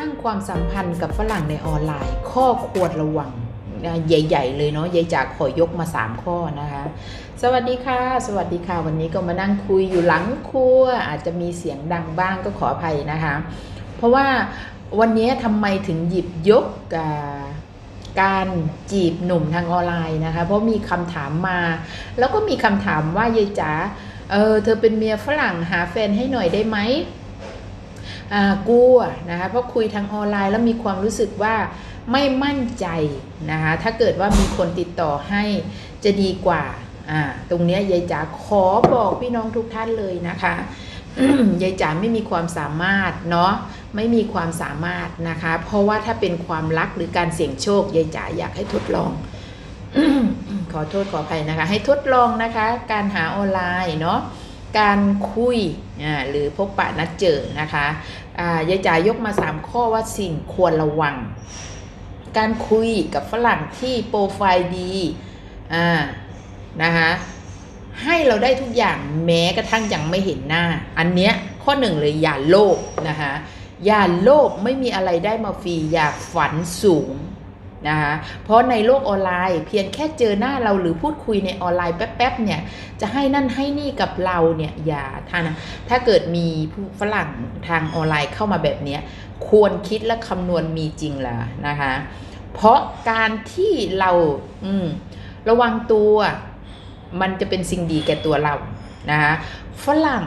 ร้างความสัมพันธ์กับฝรั่งในออนไลน์ ข้อควรระวังใหญ่ ๆ เลยเนาะยายจากขอยกมา 3 ข้อนะคะ สวัสดีค่ะ สวัสดีค่ะ วันนี้ก็มานั่งคุยอยู่หลังครัว อาจจะมีเสียงดังบ้างก็ขออภัยนะคะ เพราะว่าวันนี้ทำไมถึงหยิบยกการจีบหนุ่มทางออนไลน์นะคะ เพราะมีคำถามมา แล้วก็มีคำถามว่ายายจ๋าเออเธอเป็นเมียฝรั่งหาแฟนให้หน่อยได้ไหม กลัวนะคะเพราะคุยทางออนไลน์แล้วมีความรู้สึกว่าไม่มั่นใจนะคะถ้าเกิดว่ามีคนติดต่อให้จะดีกว่าตรงนี้ยายจ๋าขอบอกพี่น้องทุกท่านเลยนะคะยายจ๋าไม่มีความสามารถเนาะไม่มีความสามารถนะคะ เพราะว่าถ้าเป็นความรักหรือการเสี่ยงโชคยายจ๋าอยากให้ทดลองขอโทษขออภัยนะคะ ให้ทดลองนะคะ การหาออนไลน์เนาะ การคุยหรือพบปะนัดเจอนะคะยายจ๋ายกมา 3 ข้อว่าสิ่งควรระวัง การคุยกับฝรั่งที่โปรไฟล์ดีนะคะให้เราได้ทุกอย่างแม้กระทั่งยังไม่เห็นหน้า อันเนี้ยข้อหนึ่งเลยอย่าโลภนะคะอย่าโลภไม่มีอะไรได้มาฟรีอย่าฝันสูง นะคะเพราะในโลกออนไลน์เพียงแค่เจอหน้าเราหรือพูดคุยในออนไลน์แป๊บๆเนี่ยจะให้นั่นให้นี่กับเราเนี่ยอย่าท่านะถ้าเกิดมีผู้ฝรั่งทางออนไลน์เข้ามาแบบนี้ควรคิดและคำนวณมีจริงละนะคะเพราะการที่เราอืระวังตัวมันจะเป็นสิ่งดีแก่ตัวเรานะคะฝรั่ง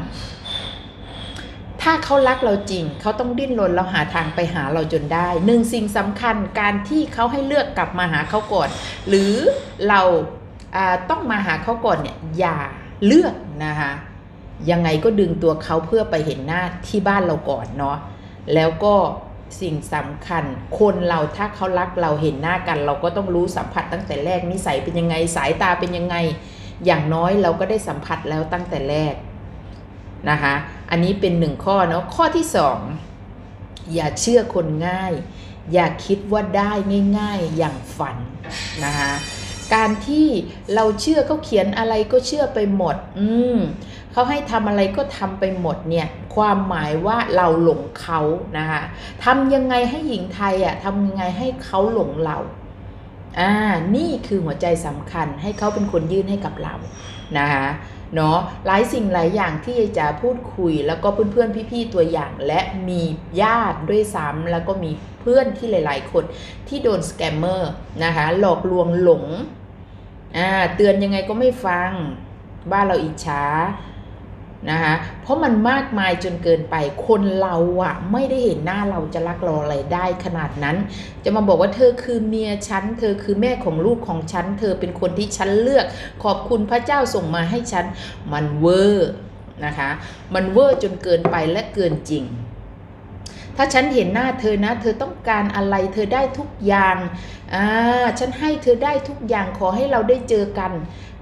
ถ้าเขารักเราจริง เขาต้องดิ้นรนแล้วหาทางไปหาเราจนได้หนึ่งสิ่งสำคัญการที่เขาให้เลือกกลับมาหาเขาก่อน หรือเราต้องมาหาเขาก่อนเนี่ยอย่าเลือกนะคะยังไงก็ดึงตัวเขาเพื่อไปเห็นหน้าที่บ้านเราก่อนเนาะแล้วก็สิ่งสำคัญ คนเราถ้าเขารักเราเห็นหน้ากัน เราก็ต้องรู้สัมผัสตั้งแต่แรกนิสัยเป็นยังไงสายตาเป็นยังไง อย่างน้อยเราก็ได้สัมผัสแล้วตั้งแต่แรก นะคะ อันนี้เป็นหนึ่งข้อเนาะข้อที่สองอย่าเชื่อคนง่าย อย่าคิดว่าได้ง่าย ๆอย่างฝันนะคะการที่เราเชื่อเขาเขียนอะไรก็เชื่อไปหมด อืมเขาให้ทำอะไรก็ทำไปหมดเนี่ย ความหมายว่าเราหลงเขานะคะทำยังไงให้หญิงไทยอะทำยังไงให้เขาหลงเราอ่านี่คือหัวใจสำคัญให้เขาเป็นคนยื่นให้กับเรานะคะ เนาะหลายสิ่งหลายอย่างที่ยายจ๋าพูดคุย แล้วก็เพื่อนๆพี่ๆตัวอย่าง และมีญาติด้วยซ้ำแล้วก็มีเพื่อนที่หลาย ๆ คนที่โดนสแกมเมอร์นะคะหลอกลวงหลงอ่าเตือนยังไงก็ไม่ฟังบ้านเราอิจฉา นะคะเพราะมันมากมายจนเกินไปคนเราอะไม่ได้เห็นหน้าเราจะรักเราอะไรได้ขนาดนั้น จะมาบอกว่าเธอคือเมียฉัน เธอคือแม่ของลูกของฉัน เธอเป็นคนที่ฉันเลือก ขอบคุณพระเจ้าส่งมาให้ฉัน มันเวอร์นะคะ มันเวอร์จนเกินไปและเกินจริง ถ้าฉันเห็นหน้าเธอนะ เธอต้องการอะไรเธอได้ทุกอย่างอ่าฉันให้เธอได้ทุกอย่างขอให้เราได้เจอกัน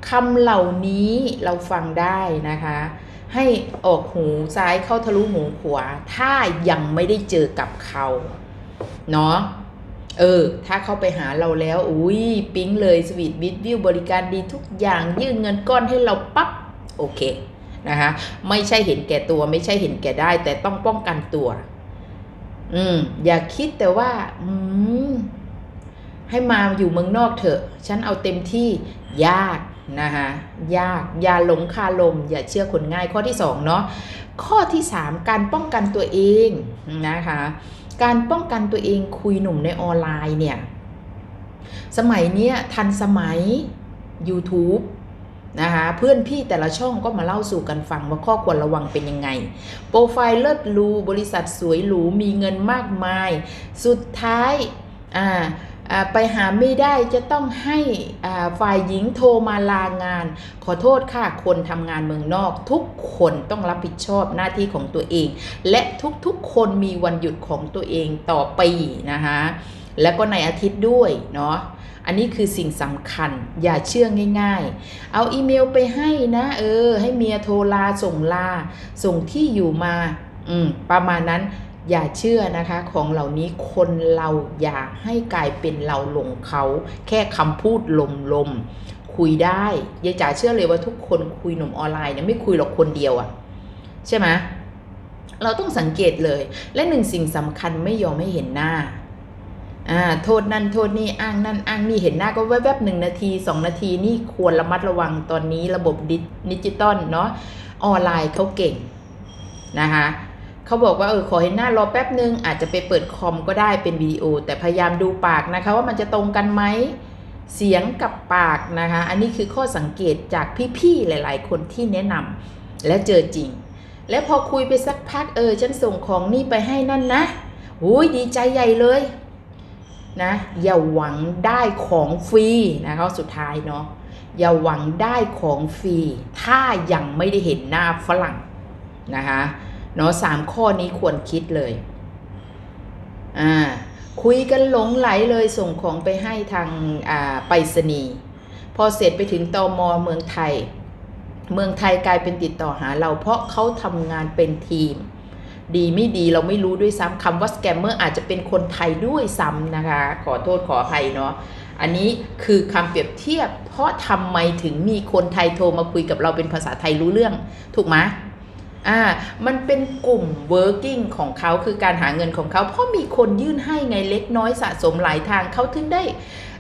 คำเหล่านี้เราฟังได้นะคะ ให้ออกหูซ้ายเข้าทะลุหูขวา ถ้ายังไม่ได้เจอกับเขาเนาะเออ ถ้าเข้าไปหาเราแล้ว อุ้ยปิ๊งเลยสวีทบิทวิวบริการดีทุกอย่างยื่นเงินก้อนให้เราปั๊บโอเคนะคะไม่ใช่เห็นแก่ตัวไม่ใช่เห็นแก่ได้ แต่ต้องป้องกันตัว อืม อย่าคิดแต่ว่า อืม ให้มาอยู่เมืองนอกเถอะ ฉันเอาเต็มที่ยาก นะคะยากอย่าหลงคาลม อย่าเชื่อคนง่ายข้อที่สองเนาะข้อที่สามการป้องกันตัวเองนะคะการป้องกันตัวเองคุยหนุ่มในออนไลน์เนี่ยสมัยเนี้ยทันสมัย YouTube นะคะเพื่อนพี่แต่ละช่องก็มาเล่าสู่กันฟังว่าข้อควรระวังเป็นยังไง โปรไฟล์เลิศรูบริษัทสวยหรูมีเงินมากมาย สุดท้ายอ่า ไปหาไม่ได้จะต้องให้ฝ่ายหญิงโทรมาลางาน ขอโทษค่ะคนทำงานเมืองนอก ทุกคนต้องรับผิดชอบหน้าที่ของตัวเอง และทุกๆคนมีวันหยุดของตัวเองต่อปีนะคะแล้วก็ในอาทิตย์ด้วยเนาะอันนี้คือสิ่งสำคัญอย่าเชื่อง่าย ๆ เอาอีเมลไปให้นะเออ ให้เมียโทรลาส่งลา ส่งที่อยู่มา อืมประมาณนั้น อย่าเชื่อนะคะของเหล่านี้คนเราอย่าให้กลายเป็นเราหลงเขา แค่คำพูดลมๆคุยได้ยายจ๋าเชื่อเลยว่าทุกคนคุยหนุ่มออนไลน์เนี่ยไม่คุยหรอกคนเดียวอะใช่ไหมเราต้องสังเกตเลย และหนึ่งสิ่งสำคัญไม่ยอมให้เห็นหน้าอ่าโทษนั่นโทษนี่อ้างนั่นอ้างนี่เห็นหน้าก็แวบๆหนึ่งนาทีสองนาทีนี่ควรระมัดระวังตอนนี้ระบบดิจิตอลเนาะออนไลน์เขาเก่งนะคะ เขาบอกว่าเออขอเห็นหน้ารอแป๊บนึง อาจจะไปเปิดคอมก็ได้เป็นวิดีโอ แต่พยายามดูปากนะคะ ว่ามันจะตรงกันไหมเสียงกับปากนะคะ อันนี้คือข้อสังเกตจากพี่ๆหลาย ๆ คนที่แนะนำและเจอจริง แล้วพอคุยไปสักพักเออฉันส่งของนี่ไปให้นั่นนะอุ้ยดีใจใหญ่เลยนะอย่าหวังได้ของฟรีนะคะสุดท้ายเนาะอย่าหวังได้ของฟรีถ้ายังไม่ได้เห็นหน้าฝรั่งนะคะ เนาะสามข้อนี้ควรคิดเลย อ่า คุยกันหลงไหลเลยส่งของไปให้ทางอ่าไปรษณีย์พอเสร็จไปถึงตอมอเมืองไทย เมืองไทยกลายเป็นติดต่อหาเราเพราะเขาทำงานเป็นทีม ดีไม่ดีเราไม่รู้ด้วยซ้ำคำว่าสแกมเมอร์อาจจะเป็นคนไทยด้วยซ้ำนะคะ ขอโทษขออภัยเนาะอันนี้คือคำเปรียบเทียบ เพราะทำไมถึงมีคนไทยโทรมาคุยกับเราเป็นภาษาไทยรู้เรื่อง ถูกไหม อ่ามันเป็นกลุ่ม working ของเขาคือการหาเงินของเขาเพราะมีคนยื่นให้ไงเล็กน้อยสะสมหลายทางเขาถึงได้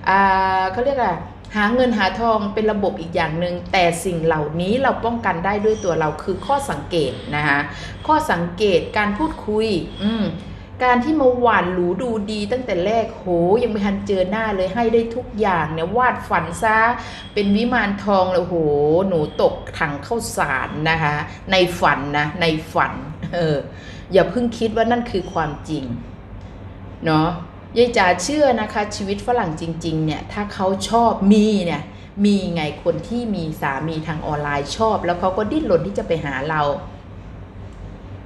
อ่าเขาเรียกอะไรหาเงินหาทองเป็นระบบอีกอย่างหนึง่งแต่สิ่งเหล่านี้เราป้องกันได้ด้วยตัวเราคือข้อสังเกตนะคะข้อสังเกตการพูดคุย อืม การที่มาหวานหรูดูดีตั้งแต่แรกโหยังไม่ทันเจอหน้าเลยให้ได้ทุกอย่างเนี่ยวาดฝันซะเป็นวิมานทองเลยโห หนูตกถังเข้าสารนะคะ ในฝันนะในฝันเอออย่าเพิ่งคิดว่านั่นคือความจริงเนาะยายจ๋าเชื่อนะคะชีวิตฝรั่งจริง ๆ เนี่ยถ้าเขาชอบมีเนี่ยมีไงคนที่มีสามีทางออนไลน์ชอบ แล้วเขาก็ดิ้นรนที่จะไปหาเรา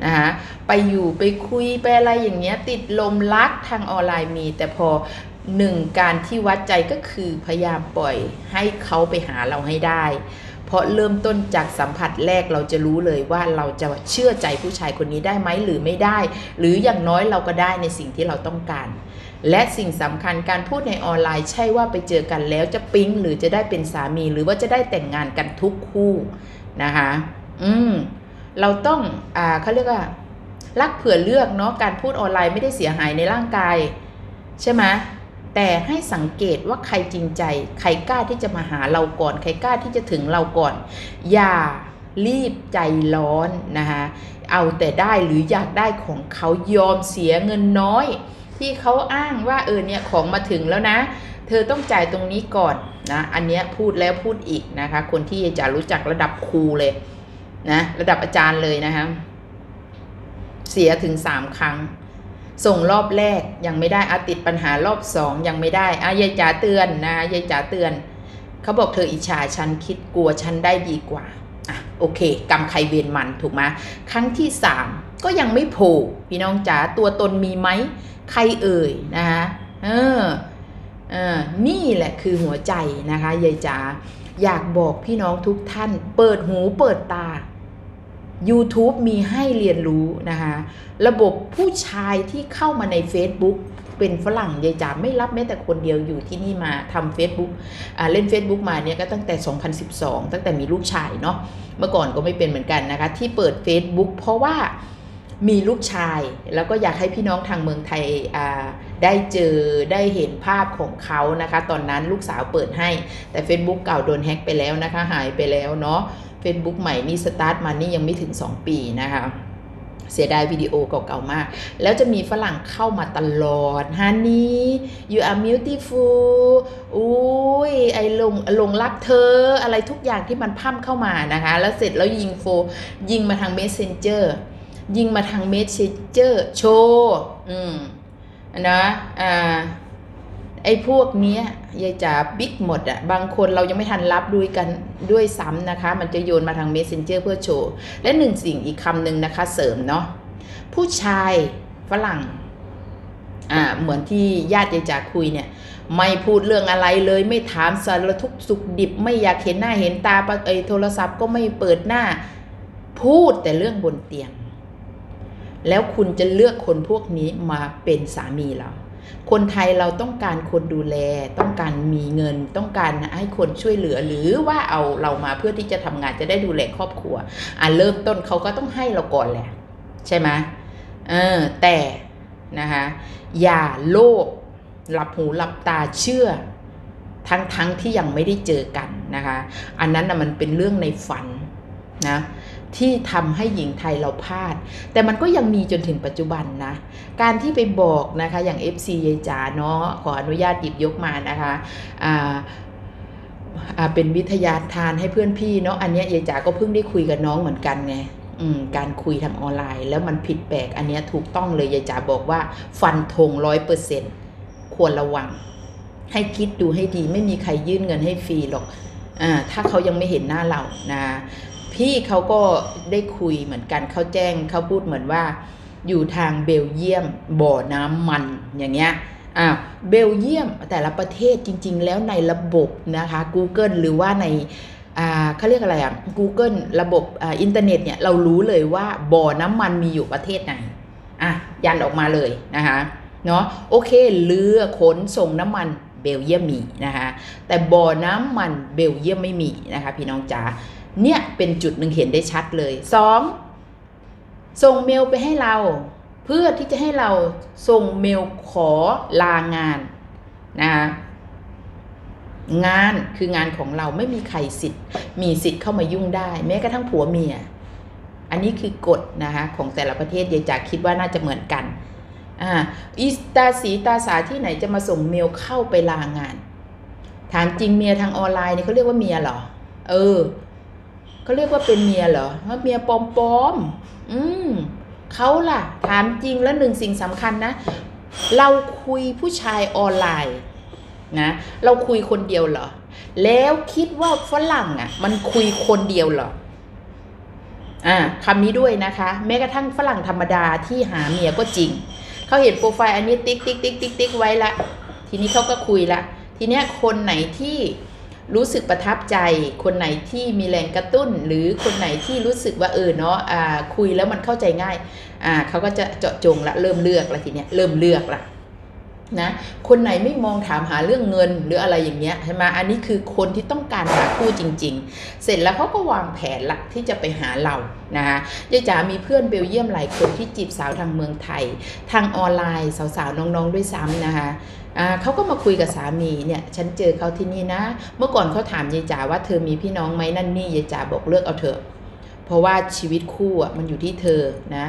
นะคะไปอยู่ไปคุยไปอะไรอย่างเงี้ยติดลมรักทางออนไลน์มี แต่พอหนึ่งการที่วัดใจก็คือพยายามปล่อยให้เขาไปหาเราให้ได้ เพราะเริ่มต้นจากสัมผัสแรกเราจะรู้เลยว่าเราจะเชื่อใจผู้ชายคนนี้ได้ไหมหรือไม่ได้ หรืออย่างน้อยเราก็ได้ในสิ่งที่เราต้องการ และสิ่งสำคัญการพูดในออนไลน์ ใช่ว่าไปเจอกันแล้วจะปิ๊งหรือจะได้เป็นสามี หรือว่าจะได้แต่งงานกันทุกคู่นะคะ อืม เราต้องอ่าเขาเรียกว่ารักเผื่อเลือกเนาะการพูดออนไลน์ไม่ได้เสียหายในร่างกาย ใช่ไหมแต่ให้สังเกตว่าใครจริงใจ ใครกล้าที่จะมาหาเราก่อน ใครกล้าที่จะถึงเราก่อน อย่ารีบใจร้อนนะคะเอาแต่ได้หรืออยากได้ของเขายอมเสียเงินน้อย ที่เขาอ้างว่าเออเนี่ยของมาถึงแล้วนะ เธอต้องจ่ายตรงนี้ก่อนนะอันเนี้ยพูดแล้วพูดอีกนะคะ คนที่จะรู้จักระดับครูเลย นะระดับอาจารย์เลยนะคะเสียถึงสามครั้ง ส่งรอบแรกยังไม่ได้อาติดปัญหารอบสองยังไม่ได้อายายจ๋าเตือนนะยายจ๋าเตือนเขาบอกเธออิจฉาฉันคิดกลัวฉันได้ดีกว่าอะโอเคกรรมใครเวรมันถูกไหมครั้งที่สามก็ยังไม่โผล่พี่น้องจ๋าตัวตนมีไหมใครเอ่ยนะคะเออเออนี่แหละคือหัวใจนะคะยายจ๋าอยากบอกพี่น้องทุกท่าน เปิดหูเปิดตา YouTube มีให้เรียนรู้นะคะระบบผู้ชายที่เข้ามาใน Facebook เป็นฝรั่งยายจ๋าไม่รับแม้แต่คนเดียวอยู่ที่นี่มาทำ Facebook เล่น Facebook มาเนี่ยก็ตั้งแต่ 2012 ตั้งแต่มีลูกชายเนาะเมื่อก่อนก็ไม่เป็นเหมือนกันนะคะที่เปิด Facebook เพราะว่ามีลูกชาย แล้วก็อยากให้พี่น้องทางเมืองไทยได้เจอได้เห็นภาพของเขานะคะ ตอนนั้นลูกสาวเปิดให้แต่ Facebook เก่าโดนแฮ็กไปแล้วนะคะ หายไปแล้วเนาะ Facebook ใหม่นี่สตาร์ทมานี่ยังไม่ถึง 2 ปีนะคะเสียดายวิดีโอเก่าๆมาก แล้วจะมีฝรั่งเข้ามาตลอด Honey you are beautiful อุ้ยไอลงลงรักเธอ อะไรทุกอย่างที่มันพ่มเข้ามานะคะ แล้วเสร็จแล้วยิงโฟ ยิงมาทาง Messenger ยิงมาทาง Messenger โชว์ อืมนะ อ่า ไอ้พวกเนี้ยยายจ๋าบิ๊กหมดอะบางคนเรายังไม่ทันรับด้วยกันด้วยซ้ำนะคะ มันจะโยนมาทาง Messenger เพื่อโชว์ และหนึ่งสิ่งอีกคำหนึ่งนะคะเสริมเนาะผู้ชายฝรั่งอ่าเหมือนที่ญาติยายจ๋าคุยเนี่ยไม่พูดเรื่องอะไรเลยไม่ถามสารทุกสุขดิบ ไม่อยากเห็นหน้าเห็นตาไอยโทรศัพท์ก็ไม่เปิดหน้า พูดแต่เรื่องบนเตียง แล้วคุณจะเลือกคนพวกนี้มาเป็นสามีเรา คนไทยเราต้องการคนดูแล ต้องการมีเงิน ต้องการให้คนช่วยเหลือ หรือว่าเอาเรามาเพื่อที่จะทำงานจะได้ดูแลครอบครัว อะเริ่มต้นเขาก็ต้องให้เราก่อนแหละ ใช่ไหมเออแต่นะคะอย่าโลภหลับหูหลับตาเชื่อ ทั้งทั้งที่ยังไม่ได้เจอกันนะคะ อันนั้นนะมันเป็นเรื่องในฝันนะ ที่ทำให้หญิงไทยเราพลาด แต่มันก็ยังมีจนถึงปัจจุบันนะ การที่ไปบอกนะคะอย่าง FC ยายจ๋าเนาะขออนุญาตหยิบยกมานะคะอ่าเป็นวิทยาทานให้เพื่อนพี่เนาะอันเนี้ยยายจ๋าก็เพิ่งได้คุยกับน้องเหมือนกันไงการคุยทางออนไลน์ แล้วมันผิดแปลกอันเนี้ยถูกต้องเลยยายจ๋าบอกว่าฟันธงร้อยเปอร์เซ็นต์ควรระวัง ให้คิดดูให้ดีไม่มีใครยื่นเงินให้ฟรีหรอกอ่าถ้าเขายังไม่เห็นหน้าเรานะ พี่เขาก็ได้คุยเหมือนกันเขาแจ้งเขาพูดเหมือนว่า อยู่ทางเบลเยียมบ่อน้ำมันอย่างเงี้ยอ่าเบลเยียมแต่ละประเทศจริง ๆ แล้วในระบบนะคะ Google หรือว่าในอ่าเขาเรียกอะไรอะ Google ระบบอ่าอินเทอร์เน็ตเนี่ยเรารู้เลยว่าบ่อน้ำมันมีอยู่ประเทศไหนอะยันออกมาเลยนะคะเนาะโอเคเรือขนส่งน้ำมันเบลเยียมมีนะคะแต่บ่อน้ำมันเบลเยียมไม่มีนะคะพี่น้องจ๋า เนี่ยเป็นจุดหนึ่งเห็นได้ชัดเลยสองส่งเมลไปให้เรา เพื่อที่จะให้เราส่งเมลขอลางานนะคะงานคืองานของเราไม่มีใครสิทธิ์ มีสิทธิ์เข้ามายุ่งได้ แม้กระทั่งผัวเมีย อันนี้คือกฎนะคะของแต่ละประเทศยายจากคิดว่าน่าจะเหมือนกันอ่าอีตาสีตาสาที่ไหนจะมาส่งเมลเข้าไปลางาน ถามจริงเมียทางออนไลน์นี่เขาเรียกว่าเมียหรอ เออ เขาเรียกว่าเป็นเมียเหรอว่าเมียปลอมๆอืมเขาล่ะ ถามจริงแล้วหนึ่งสิ่งสำคัญนะ เราคุยผู้ชายออนไลน์นะเราคุยคนเดียวเหรอ แล้วคิดว่าฝรั่งอะ มันคุยคนเดียวเหรออ่าคำนี้ด้วยนะคะ แม้กระทั่งฝรั่งธรรมดาที่หาเมียก็จริง เขาเห็นโปรไฟล์อันนี้ติ๊กติ๊กติ๊กติ๊กติ๊กไว้ละ ทีนี้เขาก็คุยละ ทีเนี้ยคนไหนที่ รู้สึกประทับใจ คนไหนที่มีแรงกระตุ้น หรือคนไหนที่รู้สึกว่าเออเนาะอ่าคุยแล้วมันเข้าใจง่ายอ่าเขาก็จะเจาะจงละเริ่มเลือกละทีเนี้ยเริ่มเลือกละนะคนไหนไม่มองถามหาเรื่องเงินหรืออะไรอย่างเงี้ยใช่ไหมอันนี้คือคนที่ต้องการหาคู่จริง ๆ เสร็จแล้วเขาก็วางแผนหละที่จะไปหาเรานะคะยายจ๋ามีเพื่อนเบลเยียมหลายคนที่จีบสาวทางเมืองไทย ทางออนไลน์สาวๆน้องๆด้วยซ้ำนะคะ เขาก็มาคุยกับสามีเนี่ยฉันเจอเขาที่นี่นะ เมื่อก่อนเขาถามยายจ๋าว่าเธอมีพี่น้องไหมนั่นนี่ยายจ๋าบอกเลือกเอาเถอะเพราะว่าชีวิตคู่อะมันอยู่ที่เธอนะ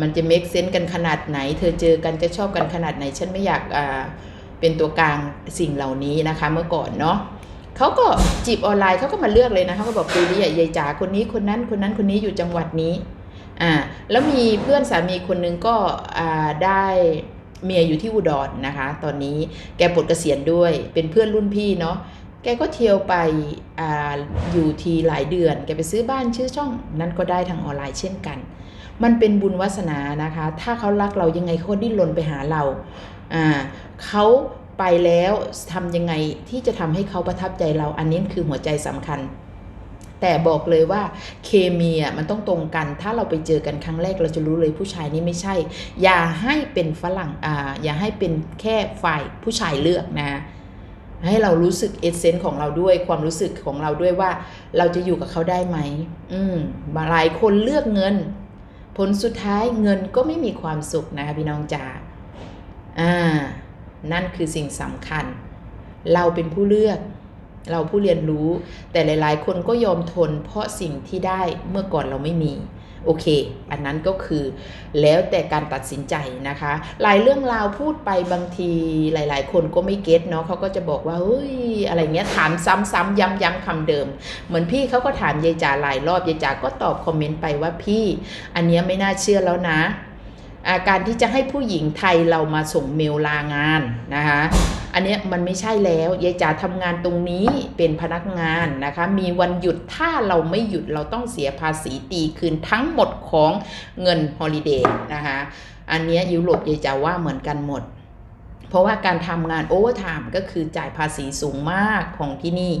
มันจะ make sense กันขนาดไหน เธอเจอกันจะชอบกันขนาดไหน ฉันไม่อยากอ่าเป็นตัวกลางสิ่งเหล่านี้นะคะเมื่อก่อนเนาะเขาก็จีบออนไลน์เขาก็มาเลือกเลยนะเขาก็บอกดูดิยายจ๋าคนนี้คนนั้นคนนั้นคนนี้อยู่จังหวัดนี้อ่าแล้วมีเพื่อนสามีคนนึงก็อ่าได้ เมียอยู่ที่อุดรนะคะ ตอนนี้แกปลดเกษียณด้วยเป็นเพื่อนรุ่นพี่เนาะแกก็เที่ยวไปออยู่ทีหลายเดือน แกไปซื้อบ้านชื่อช่อง นั้นก็ได้ทางออนไลน์เช่นกัน มันเป็นบุญวาสนานะคะ ถ้าเขารักเรายังไงเขาดิ้นรนไปหาเราอ่าเขาไปแล้วทำยังไงที่จะทำให้เขาประทับใจเราอันนี้คือหัวใจสำคัญ แต่บอกเลยว่าเคมีอะมันต้องตรงกัน ถ้าเราไปเจอกันครั้งแรกเราจะรู้เลยผู้ชายนี้ไม่ใช่ อย่าให้เป็นฝรั่งอ่าอย่าให้เป็นแค่ฝ่ายผู้ชายเลือกนะ ให้เรารู้สึกเอเซนต์ของเราด้วยความรู้สึกของเราด้วยว่า เราจะอยู่กับเขาได้ไหมอืมหลายคนเลือกเงิน ผลสุดท้ายเงินก็ไม่มีความสุขนะคะพี่น้องจ๋าอ่านั่นคือสิ่งสำคัญ เราเป็นผู้เลือก เราผู้เรียนรู้ แต่หลาย ๆ คนก็ยอมทน เพราะสิ่งที่ได้เมื่อก่อนเราไม่มีโอเค อันนั้นก็คือแล้วแต่การตัดสินใจนะคะ หลายเรื่องราวพูดไปบางทีหลาย ๆ คนก็ไม่เก็ตเนาะเขาก็จะบอกว่าเฮ้ยอะไรเงี้ยถามซ้ำๆย้ำๆคำเดิม เหมือนพี่เขาก็ถามยายจ๋าหลายรอบยายจ๋าก็ตอบคอมเมนต์ไปว่าพี่ อันเนี้ยไม่น่าเชื่อแล้วนะอาการที่จะให้ผู้หญิงไทยเรามาส่งเมลลางานนะคะ อันนี้มันไม่ใช่แล้วยายจ๋าทำงานตรงนี้เป็นพนักงานนะคะ มีวันหยุดถ้าเราไม่หยุดเราต้องเสียภาษีตีคืนทั้งหมดของเงินฮอลิเดย์นะคะอันนี้ยยุโรปยายจ๋าว่าเหมือนกันหมด เพราะว่าการทำงานโอเวอร์ไทม์ก็คือจ่ายภาษีสูงมากของที่นี่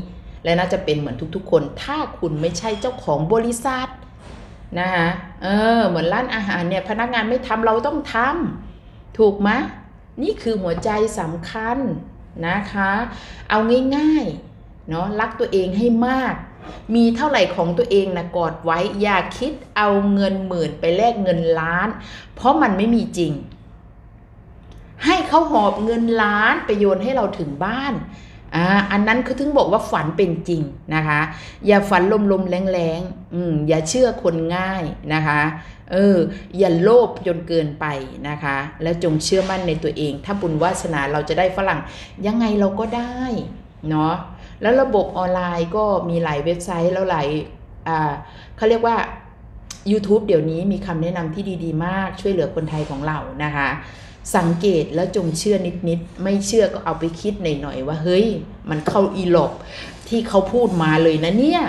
และน่าจะเป็นเหมือนทุกๆ คน ถ้าคุณไม่ใช่เจ้าของบริษัทนะคะเออเหมือนร้านอาหารเนี่ยพนักงานไม่ทำเราต้องทำถูกไหม นี่คือหัวใจสำคัญนะคะ เอาง่ายๆเนาะรักตัวเองให้มาก มีเท่าไหร่ของตัวเองนะกอดไว้อย่าคิดเอาเงินหมื่นไปแลกเงินล้าน เพราะมันไม่มีจริง ให้เขาหอบเงินล้านไปโยนให้เราถึงบ้าน อ่าอันนั้นคือถึงบอกว่าฝันเป็นจริงนะคะ อย่าฝันลมๆแรงๆอืมอย่าเชื่อคนง่ายนะคะเอออย่าโลภจนเกินไปนะคะ แล้วจงเชื่อมั่นในตัวเอง ถ้าบุญวาสนาเราจะได้ฝรั่ง ยังไงเราก็ได้เนาะแล้วระบบออนไลน์ก็มีหลายเว็บไซต์แล้วหลายอ่าเขาเรียกว่า YouTube เดี๋ยวนี้มีคำแนะนำที่ดี ๆ มากช่วยเหลือคนไทยของเรานะคะ สังเกตแล้วจงเชื่อนิดๆไม่เชื่อก็เอาไปคิดหน่อยๆว่าเฮ้ย มันเข้าอีหลบที่เขาพูดมาเลยนะเนี่ย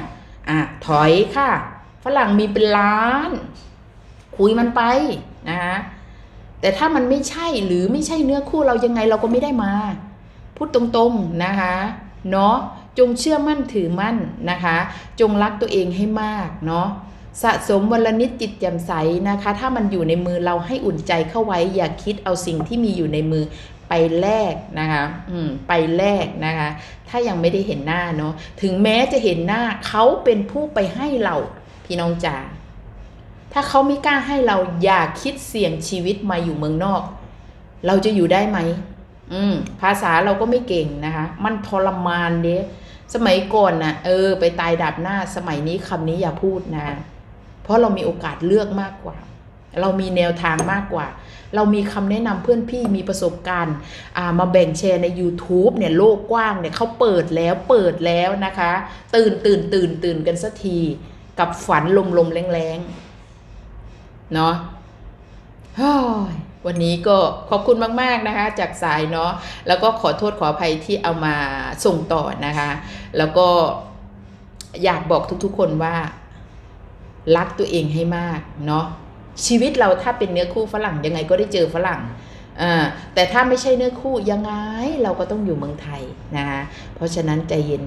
อะถอยค่ะ ฝรั่งมีเป็นล้าน คุยมันไปนะคะแต่ถ้ามันไม่ใช่หรือไม่ใช่เนื้อคู่เรายังไงเราก็ไม่ได้มา พูดตรงๆนะคะเนาะจงเชื่อมั่นถือมั่นนะคะ จงรักตัวเองให้มากเนาะ สะสมวันละนิดจิตแจ่มใสนะคะ ถ้ามันอยู่ในมือเราให้อุ่นใจเข้าไว้ อย่าคิดเอาสิ่งที่มีอยู่ในมือไปแลกนะคะอืมไปแลกนะคะ ถ้ายังไม่ได้เห็นหน้าเนาะถึงแม้จะเห็นหน้าเขาเป็นผู้ไปให้เราพี่น้องจ๋าถ้าเขาไม่กล้าให้เราอย่าคิดเสี่ยงชีวิตมาอยู่เมืองนอก เราจะอยู่ได้ไหมอืมภาษาเราก็ไม่เก่งนะคะ มันทรมานเด้สมัยก่อนนะ่ะ เออ ไปตายดับหน้าสมัยนี้คำนี้อย่าพูดนะ ราะเรามีโอกาสเลือกมากกว่า เรามีแนวทางมากกว่า เรามีคำแนะนำเพื่อนพี่มีประสบการณ์ามาแบ่งแชร์ใน YouTube เนี่ยโลกกว้างเนี่ยเขาเปิดแล้วเปิดแล้วนะคะ ตื่นตื่นตื่นตื่นกันสักทีกับฝันลมลมแรงแรงๆเนาะวันนี้ก็ขอบคุณมาก ๆ นะคะ จากสายเนาะแล้วก็ขอโทษขออภัยที่เอามาส่งต่อนะคะ แล้วก็อยากบอกทุกๆคนว่า รักตัวเองให้มากเนาะชีวิตเราถ้าเป็นเนื้อคู่ฝรั่งยังไงก็ได้เจอฝรั่งอ่าแต่ถ้าไม่ใช่เนื้อคู่ยังไงเราก็ต้องอยู่เมืองไทยนะคะเพราะฉะนั้นใจเย็น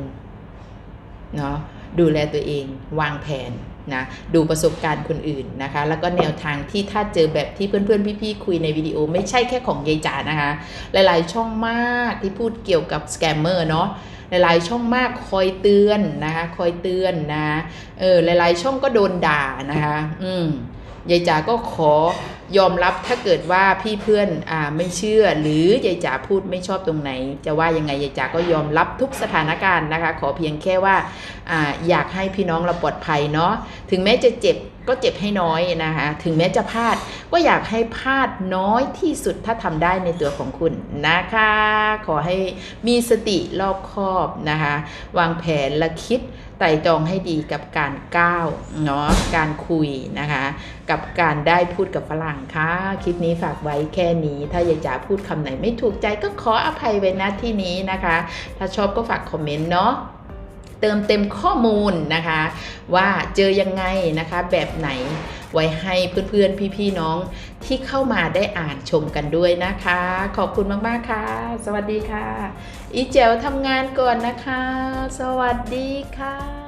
เนาะดูแลตัวเองวางแผน นะดูประสบการณ์คนอื่นนะคะ แล้วก็แนวทางที่ถ้าเจอแบบที่เพื่อนๆ พี่ๆ คุยในวิดีโอไม่ใช่แค่ของยายจ๋านะคะ หลายๆ ช่องมากที่พูดเกี่ยวกับสแกมเมอร์เนาะหลายๆ ช่องมากคอยเตือนนะคะ คอยเตือนนะเออหลายๆ ช่องก็โดนด่านะคะ อืม ยายจ๋าก็ขอยอมรับถ้าเกิดว่าพี่เพื่อนอ่าไม่เชื่อ หรือยายจ๋าพูดไม่ชอบตรงไหน จะว่ายังไงยายจ๋าก็ยอมรับทุกสถานการณ์นะคะ ขอเพียงแค่ว่าอ่าอยากให้พี่น้องเราปลอดภัยเนาะถึงแม้จะเจ็บก็เจ็บให้น้อยนะคะ ถึงแม้จะพลาดก็อยากให้พลาดน้อยที่สุดถ้าทำได้ในตัวของคุณนะคะ ขอให้มีสติรอบคอบนะคะ วางแผนและคิด ไตร่ตรองให้ดีกับการก้าวเนาะการคุยนะคะ กับการได้พูดกับฝรั่งค่ะคลิปนี้ฝากไว้แค่นี้ ถ้ายายจ๋าพูดคำไหนไม่ถูกใจก็ขออภัยไว้ณที่นี้นะคะ ถ้าชอบก็ฝากคอมเมนต์เนาะเติมเต็มข้อมูลนะคะ ว่าเจอยังไงนะคะแบบไหน ไว้ให้เพื่อนๆ พี่ๆ น้องที่เข้ามาได้อ่านชมกันด้วยนะคะ ขอบคุณมากๆค่ะ สวัสดีค่ะ อีเจวทำงานก่อนนะคะ สวัสดีค่ะ